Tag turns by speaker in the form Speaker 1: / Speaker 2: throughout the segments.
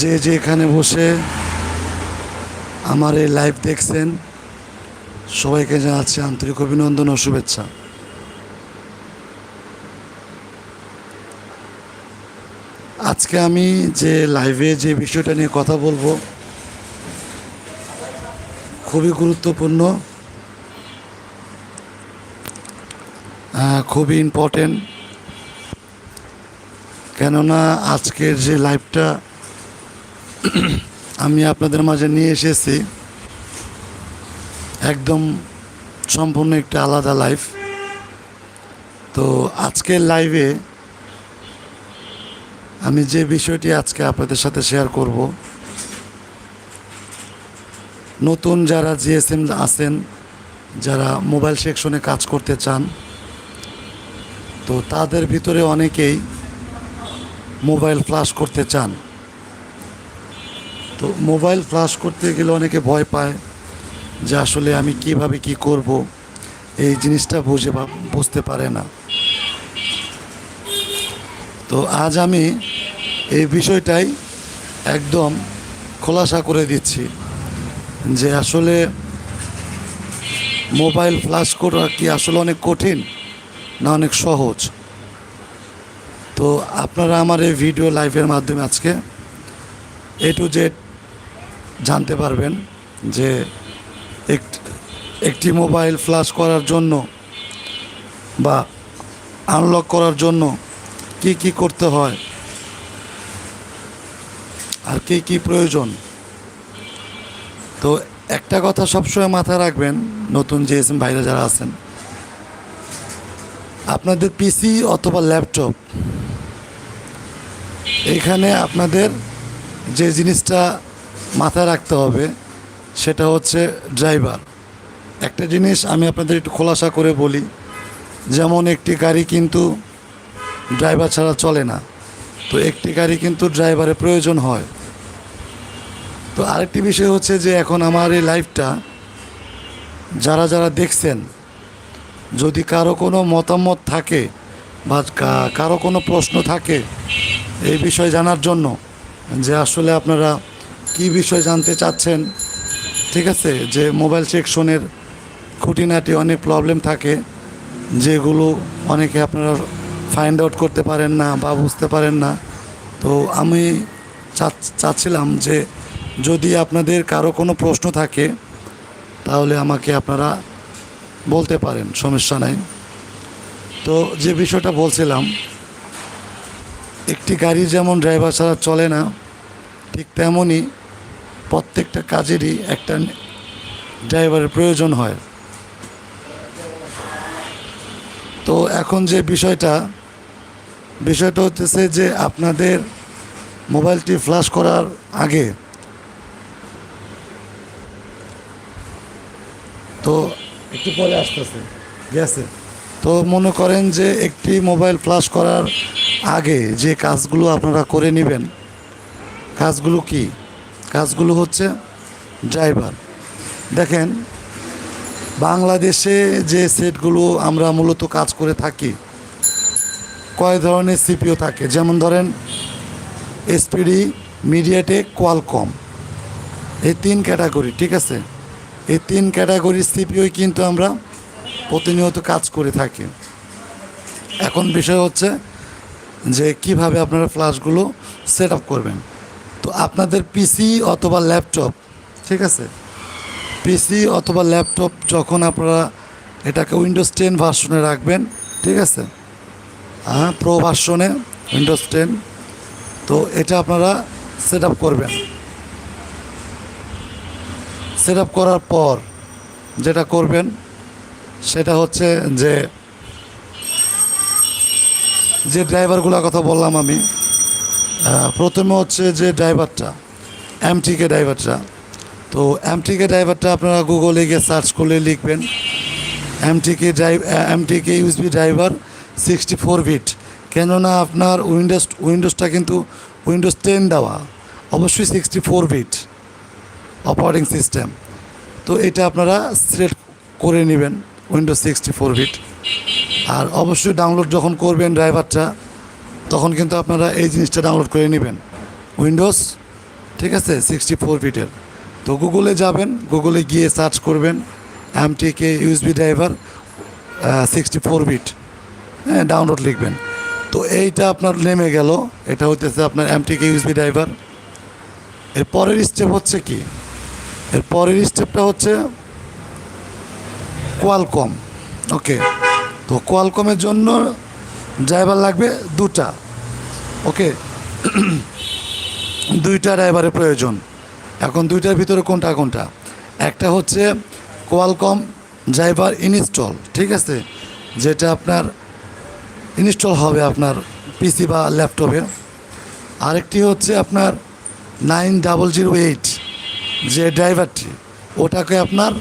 Speaker 1: যে যে এখানে বসে আমার এই লাইভ দেখছেন, সবাইকে জানাচ্ছি আন্তরিক অভিনন্দন ও শুভেচ্ছা। আজকে আমি যে লাইভে যে বিষয়টা নিয়ে কথা বলব, খুবই গুরুত্বপূর্ণ খুবই ইম্পর্টেন্ট কেননা আজকের যে লাইভটা আমি আপনাদের মাঝে নিয়ে এসেছি একদম সম্পূর্ণ একটা আলাদা লাইফ তো আজকের লাইভে আমি যে বিষয়টি আজকে আপনাদের সাথে শেয়ার করব, নতুন যারা জিএসএম আছেন, যারা মোবাইল সেকশনে কাজ করতে চান, তো তাদের ভিতরে অনেকেই মোবাইল ফ্লাশ করতে চান। তো মোবাইল ফ্লাশ করতে গেলে অনেকে ভয় পায় যে আসলে আমি কীভাবে কি করব, এই জিনিসটা বুঝে বুঝতে পারে না। তো আজ আমি এই বিষয়টাই একদম খোলাসা করে দিচ্ছি যে আসলে মোবাইল ফ্লাশ করা কি আসলে অনেক কঠিন না অনেক সহজ? তো আপনারা আমার এই ভিডিও লাইভের মাধ্যমে আজকে এ টু জেড জানতে পারবেন যে এক- একটি মোবাইল ফ্লাশ করার জন্য বা আনলক করার জন্য কি কি করতে হয়? আর কি কি প্রয়োজন? তো একটা কথা সবসময় মাথায় রাখবেন, নতুন যে ভাইরা যারা আছেন। আপনাদের পিসি অথবা ল্যাপটপ, এখানে আপনাদের যে জিনিসটা মাথায় রাখতে হবে, সেটা হচ্ছে ড্রাইভার। একটা জিনিস আমি আপনাদের একটু খোলাসা করে বলি, যেমন একটি গাড়ি কিন্তু ড্রাইভার ছাড়া চলে না, তো একটি গাড়ি কিন্তু ড্রাইভারের প্রয়োজন হয়। তো আরেকটি বিষয় হচ্ছে যে এখন আমার এই লাইফটা, যারা যারা দেখছেন, যদি কারও কোনো মতামত থাকে বা কারও কোনো প্রশ্ন থাকে, এই বিষয় জানার জন্য যে আসলে আপনারা কি বিষয় জানতে চাচ্ছেন? ঠিক আছে, যে মোবাইল সেকশনের খুঁটিনাটি অনেক প্রবলেম থাকে, যেগুলো অনেকে আপনারা ফাইন্ড আউট করতে পারেন না বা বুঝতে পারেন না। তো আমি চাচ্ছিলাম যে যদি আপনাদের কারও কোনো প্রশ্ন থাকে, তাহলে আমাকে আপনারা বলতে পারেন, সমস্যা নাই। তো যে বিষয়টা বলছিলাম, একটি গাড়ি যেমন ড্রাইভার ছাড়া চলে না, ঠিক তেমনই প্রত্যেকটা কাজেরই একটা ড্রাইভারের প্রয়োজন হয়। তো এখন যে বিষয়টা বিষয়টা হচ্ছে যে আপনাদের মোবাইলটি ফ্লাশ করার আগে, তো একটু পরে আসতেছে, গেছে। তো মনে করেন যে একটি মোবাইল ফ্লাশ করার আগে যে কাজগুলো আপনারা করে নেবেন, কাজগুলো কি? কাজগুলো হচ্ছে ড্রাইভার। দেখেন, বাংলাদেশে যে সেটগুলো আমরা মূলত কাজ করে থাকি, কয় ধরনের সিপিও থাকে? যেমন ধরেন, এসপিডি, মিডিয়াটেক, কোয়ালকম। এই তিন ক্যাটাগরি, ঠিক আছে? এই তিন ক্যাটাগরির সিপিওই কিন্তু আমরা প্রতিনিয়ত কাজ করে থাকি। এখন বিষয় হচ্ছে যে কীভাবে আপনারা ফ্ল্যাশগুলো সেট আপ করবেন? তো আপনাদের পিসি অথবা ল্যাপটপ ঠিক আছে? পিসি অথবা ল্যাপটপ যখন আপনারা এটাকে উইন্ডোজ টেন ভার্সনে রাখবেন, ঠিক আছে? হ্যাঁ প্রো ভার্সনে উইন্ডোজ টেন তো এটা আপনারা সেট করবেন। সেট করার পর যেটা করবেন, সেটা হচ্ছে যে যে ড্রাইভারগুলোর কথা বললাম আমি প্রথমে হচ্ছে যে ড্রাইভারটা এমটিকে ড্রাইভারটা তো এমটিকে ড্রাইভারটা আপনারা গুগলে গিয়ে সার্চ করলে লিখবেন MTK drive MTK USB driver sixty four bit কেননা আপনার উইন্ডোজ উইন্ডোজটা কিন্তু উইন্ডোজ টেন দেওয়া, অবশ্যই sixty four bit operating system তো এটা আপনারা সিলেক্ট করে নেবেন উইন্ডোজ সিক্সটি ফোর বিট আর অবশ্যই ডাউনলোড যখন করবেন ড্রাইভারটা তখন কিন্তু আপনারা এই জিনিসটা ডাউনলোড করে নেবেন। উইন্ডোজ ঠিক আছে সিক্সটি ফোর ফিটের তো গুগলে যাবেন গুগলে গিয়ে সার্চ করবেন MTK USB driver sixty four bit হ্যাঁ ডাউনলোড লিখবেন। তো এইটা আপনার নেমে গেল, এটা হইতেছে আপনার এমটিকে ইউএসবি ড্রাইভার এর পরের স্টেপ হচ্ছে কি? এর পরের স্টেপটা হচ্ছে কোয়ালকম ওকে তো কোয়ালকমের জন্য ড্রাইভার লাগবে দুটা। ওকে? দুইটা ড্রাইভারের প্রয়োজন। এখন দুইটার ভিতরে কোনটা কোনটা? একটা হচ্ছে কোয়ালকম ড্রাইভার ইনস্টল, ঠিক আছে? যেটা আপনার ইনস্টল হবে আপনার পিসি বা ল্যাপটপে আরেকটি হচ্ছে আপনার নাইন ডাবল জিরো এইট যে ড্রাইভারটি, ওটাকে আপনার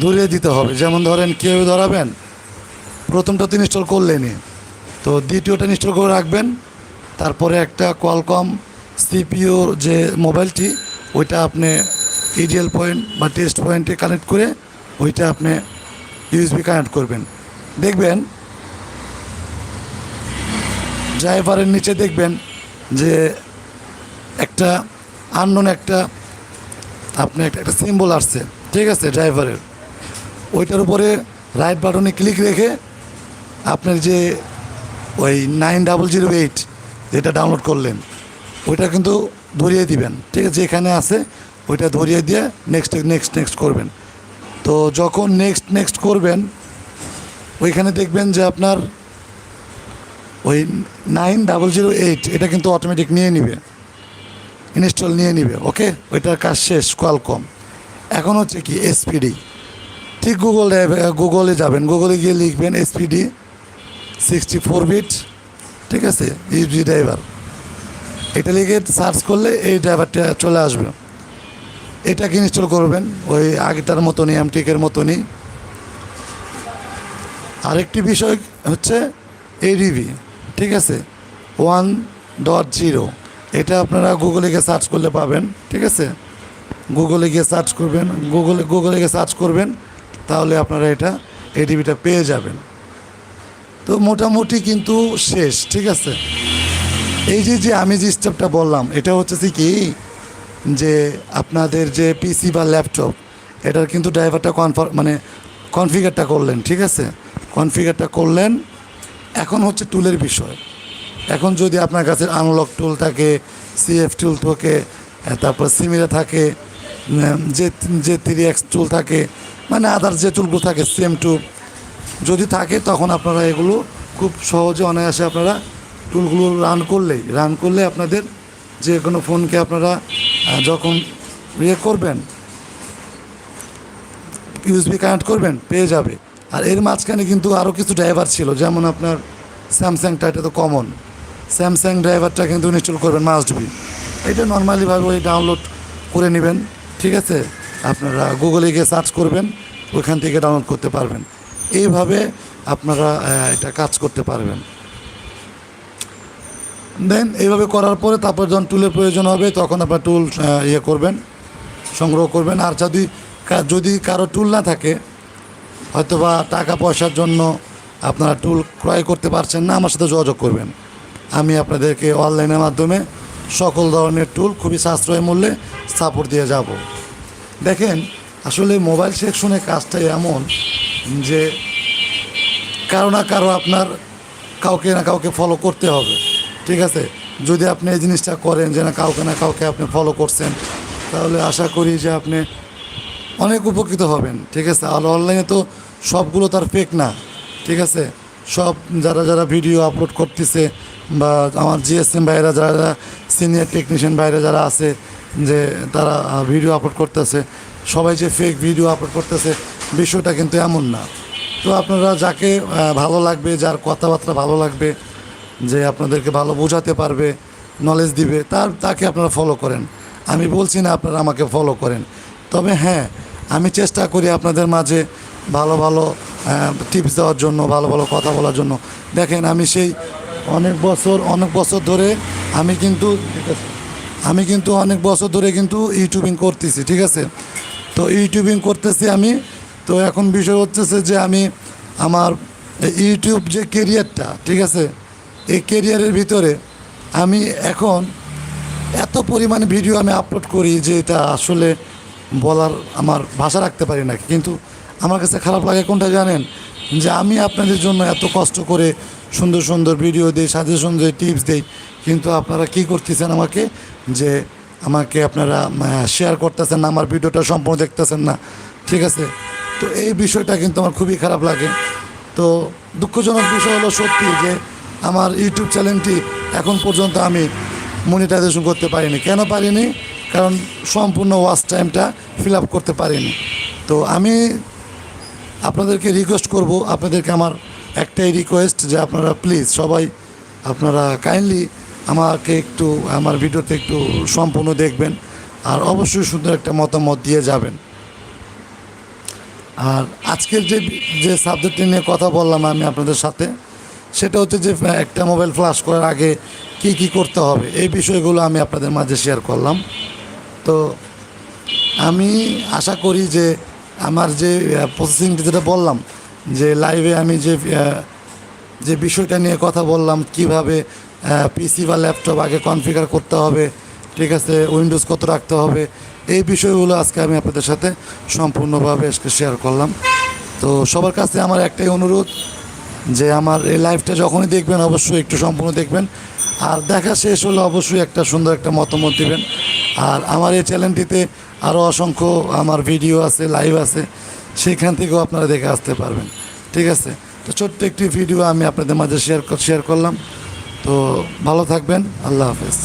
Speaker 1: ধরিয়ে দিতে হবে। যেমন ধরেন কীভাবে ধরাবেন, প্রথমটা তো ইনস্টল করলেনি তো দ্বিতীয়টা ইনস্টল করে রাখবেন। তারপরে একটা কোয়ালকম সিপিওর যে মোবাইলটি, ওইটা আপনি ইডিএল পয়েন্ট বা টেস্ট পয়েন্টে কানেক্ট করে ওইটা আপনি ইউএসবি কানেক্ট করবেন। দেখবেন ড্রাইভারের নিচে দেখবেন যে একটা আননোন একটা, আপনি একটা একটা সিম্বল আসছে, ঠিক আছে ড্রাইভারের ওইটার উপরে রাইট বাটনে ক্লিক রেখে আপনার যে ওই নাইন ডাবল জিরো এইট যেটা ডাউনলোড করলেন, ওইটা কিন্তু ধরিয়ে দিবেন। ঠিক আছে, এখানে আছে, ওইটা ধরিয়ে দিয়ে নেক্সট নেক্সট নেক্সট করবেন। তো যখন নেক্সট নেক্সট করবেন, ওইখানে দেখবেন যে আপনার ওই নাইন ডাবল জিরো এইট, এটা কিন্তু অটোমেটিক নিয়ে নিবে। ইনস্টল নিয়ে নিবে ওকে ওইটার কাজ শেষ কোয়ালকম এখন হচ্ছে কি এসপিডি ঠিক গুগল গুগলে যাবেন গুগলে গিয়ে লিখবেন এসপিডি সিক্সটি ফোর বিট ঠিক আছে ইউজি ড্রাইভার এটা লিখে সার্চ করলে এই ড্রাইভারটা চলে আসবে। এটাকে ইনস্টল করবেন, ওই আগেটার মতনই এমটিকের মতনই। আরেকটি বিষয় হচ্ছে এডিবি ঠিক আছে ওয়ান ডট জিরো এটা আপনারা গুগলে গিয়ে সার্চ করলে পাবেন, ঠিক আছে? গুগলে গিয়ে সার্চ করবেন গুগলে গুগলে গিয়ে সার্চ করবেন, তাহলে আপনারা এটা এডিবিটা পেয়ে যাবেন। তো মোটামুটি কিন্তু শেষ, ঠিক আছে? এই যে যে আমি যে স্টেপটা বললাম, এটা হচ্ছে কি যে আপনাদের যে পিসি বা ল্যাপটপ, এটার কিন্তু ড্রাইভারটা কনফার মানে কনফিগারটা করলেন, ঠিক আছে? কনফিগারটা করলেন। এখন হচ্ছে টুলের বিষয়। এখন যদি আপনার কাছে আনলক টুল থাকে সিএফ টুল থাকে, তারপর সিমিরা থাকে যে যে থ্রি এক্স টুল থাকে মানে আদার যে টুলগুলো থাকে সেম টু যদি থাকে, তখন আপনারা এগুলো খুব সহজে অনায়াসে আপনারা টুলগুলো রান করলেই, রান করলে আপনাদের যে কোনো ফোনকে আপনারা যখন ইয়ে করবেন ইউএসবি কানেক্ট করবেন, পেয়ে যাবে। আর এর মাঝখানে কিন্তু আরও কিছু ড্রাইভার ছিল, যেমন আপনার স্যামসাংটা এটা তো কমন স্যামসাং ড্রাইভারটা কিন্তু ইনস্টল করবেন মাস্ট বি এটা নর্মালিভাবে ওই ডাউনলোড করে নেবেন, ঠিক আছে? আপনারা গুগলে গিয়ে সার্চ করবেন ওইখান থেকে ডাউনলোড করতে পারবেন। এইভাবে আপনারা এটা কাজ করতে পারবেন। দেন এইভাবে করার পরে তারপর যখন টুলের প্রয়োজন হবে, তখন আপনার টুল ইয়ে করবেন, সংগ্রহ করবেন। আর যদি যদি কারও টুল না থাকে, হয়তোবা টাকা পয়সার জন্য আপনারা টুল ক্রয় করতে পারছেন না, আমার সাথে যোগাযোগ করবেন। আমি আপনাদেরকে অনলাইনের মাধ্যমে সকল ধরনের টুল খুবই সাশ্রয় মূল্যে সাপোর্ট দিয়ে যাব। দেখেন, আসলে মোবাইল সেকশনে কাজটা এমন যে কারও না কারও আপনার কাউকে না কাউকে ফলো করতে হবে। ঠিক আছে? যদি আপনি এই জিনিসটা করেন যে না, কাউকে না কাউকে আপনি ফলো করছেন, তাহলে আশা করি যে আপনি অনেক উপকৃত হবেন। ঠিক আছে? আর অনলাইনে তো সবগুলো তার ফেক না। ঠিক আছে? সব যারা যারা ভিডিও আপলোড করতেছে বা আমার জিএসএম ভাইরা যারা যারা সিনিয়র টেকনিশিয়ান ভাইরা যারা আছে, যে তারা ভিডিও আপলোড করতেছে, সবাই যে ফেক ভিডিও আপলোড করতেছে বিষয়টা কিন্তু এমন না। তো আপনারা যাকে ভালো লাগবে, যার কথাবার্তা ভালো লাগবে, যে আপনাদেরকে ভালো বোঝাতে পারবে নলেজ দিবে, তার, তাকে আপনারা ফলো করেন। আমি বলছি না আপনারা আমাকে ফলো করেন। তবে হ্যাঁ আমি চেষ্টা করি আপনাদের মাঝে ভালো ভালো টিপস দেওয়ার জন্য, ভালো ভালো কথা বলার জন্য। দেখেন, আমি সেই অনেক বছর অনেক বছর ধরে আমি কিন্তু আমি কিন্তু অনেক বছর ধরে কিন্তু ইউটিউবিং করতেছি, ঠিক আছে? তো ইউটিউবিং করতেছি আমি তো এখন বিষয় হচ্ছে যে আমি আমার ইউটিউব যে কেরিয়ারটা ঠিক আছে? এই কেরিয়ারের ভিতরে আমি এখন এত পরিমাণে ভিডিও আমি আপলোড করি যে এটা আসলে বলার আমার ভাষা রাখতে পারি না। কিন্তু আমার কাছে খারাপ লাগে কোনটা জানেন? যে আমি আপনাদের জন্য এত কষ্ট করে সুন্দর সুন্দর ভিডিও দিই সাজেশন দিই টিপস দিই, কিন্তু আপনারা কি করতেছেন আমাকে? যে আমাকে আপনারা শেয়ার করতেছেন না, আমার ভিডিওটা সম্পূর্ণ দেখতেছেন না, ঠিক আছে? তো এই বিষয়টা কিন্তু আমার খুবই খারাপ লাগে। তো দুঃখজনক বিষয় হলো সত্যি যে আমার ইউটিউব চ্যানেলটি এখন পর্যন্ত আমি মনিটাইজেশন করতে পারিনি। কেন পারিনি? কারণ সম্পূর্ণ ওয়াচ টাইমটা ফিল আপ করতে পারিনি। তো আমি আপনাদেরকে রিকোয়েস্ট করব, আপনাদেরকে আমার একটাই রিকোয়েস্ট যে আপনারা প্লিজ সবাই আপনারা কাইন্ডলি আমাকে একটু, আমার ভিডিওতে একটু সম্পূর্ণ দেখবেন। আর অবশ্যই সুন্দর একটা মতামত দিয়ে যাবেন। আর আজকের যে যে সাবজেক্টটি নিয়ে কথা বললাম আমি আপনাদের সাথে, সেটা হচ্ছে যে একটা মোবাইল ফ্লাশ করার আগে কি কি করতে হবে, এই বিষয়গুলো আমি আপনাদের মাঝে শেয়ার করলাম। তো আমি আশা করি যে, আমার যে প্রসেসিংটি যেটা বললাম, যে লাইভে আমি যে যে বিষয়টা নিয়ে কথা বললাম, কীভাবে পিসি বা ল্যাপটপ আগে কনফিগার করতে হবে, ঠিক আছে উইন্ডোজ কত রাখতে হবে এই বিষয়গুলো আজকে আমি আপনাদের সাথে সম্পূর্ণভাবে আজকে শেয়ার করলাম। তো সবার কাছে আমার একটাই অনুরোধ যে আমার এই লাইভটা যখনই দেখবেন, অবশ্যই একটু সম্পূর্ণ দেখবেন। আর দেখা শেষ হলে অবশ্যই একটা সুন্দর একটা মতামত দিবেন। আর আমার এই চ্যানেলটিতে আরও অসংখ্য আমার ভিডিও আছে লাইভ আছে, সেখান থেকেও আপনারা দেখে আসতে পারবেন। ঠিক আছে? তো ছোট্ট একটি ভিডিও আমি আপনাদের মাঝে শেয়ার শেয়ার করলাম। তো ভালো থাকবেন, আল্লাহ হাফেজ।